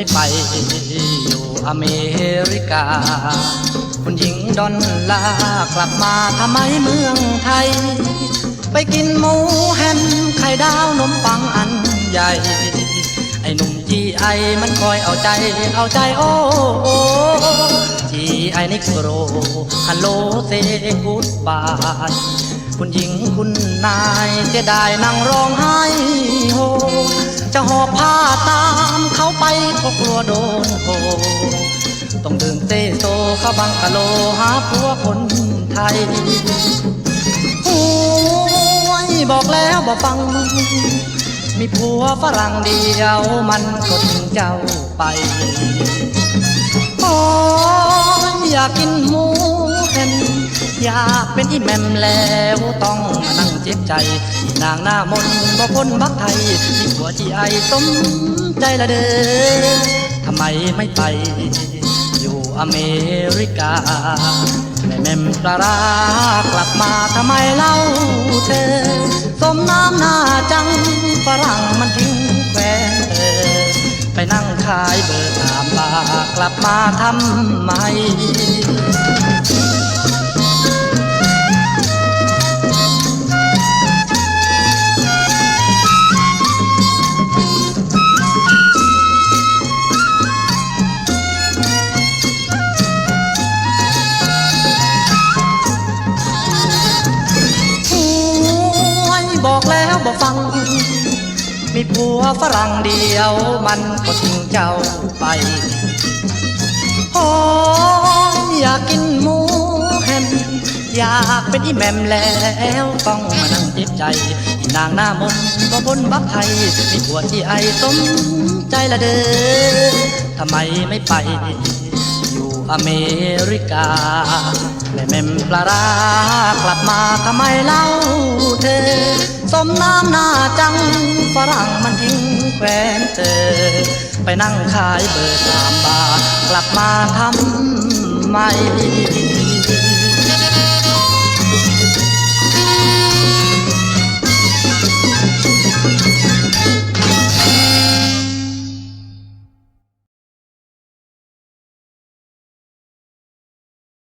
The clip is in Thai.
ไม่ไปอยู่อเมริกา คุณหญิงดอนลากลับมาทำไมเมืองไทย ไปกินหมูแฮมไข่ดาวนมปังอันใหญ่ ไอ้หนุ่มจีไอมันคอยเอาใจเอาใจโอ้โอ้จีไอนิกโรฮัลโหลเซกูดบายคุณหญิงคุณนายเสียดายนั่งร้องไห้โฮจะหอบผ้าตา เขาไปก็กลัวโดนโกต้องเดินเซโซเข้าบังกะโลหาผัวคนไทยโอ้ยบอกแล้วบอกฟัง มีผัวฝรั่งเดียวมันก็ทิ้งเจ้าไปโอ้ยอยากกินหมูเห็น อยากเป็นอีแมมแล้วต้องมานั่งเจ็บใจ นางหน้ามนบ่พ้นบักไทยมีผัวที่ไอสมใจละเด้อทำไมไม่ไป อยู่อเมริกาแม่แมมปลาร้ากลับมาทำไมเล่าเธอ สมน้ำหน้าจังฝรั่งมันทิ้งแฟนเธอไปนั่งขายเบอร์ตามบากลับมาทำไม บอกแล้วบอกฟัง มีผัวฝรั่งเดียวมันก็ทิ้งเจ้าไปโอ้ยอยากกินหมูแฮมอยากเป็นอีแหมมแล้วต้องมานั่งเจ็บใจ นางหน้ามนก็บนบักไทยมีผัวที่ไอสมใจละเด้อทำไมไม่ไปอยู่อเมริกาแม่แมมปลาร้ากลับมาทำไมเล่า มน้ำหน้าจังฝรั่งมันทิ้งแควนเจอ ไปนั่งขายเบอร์สามบาทกลับมาทำไม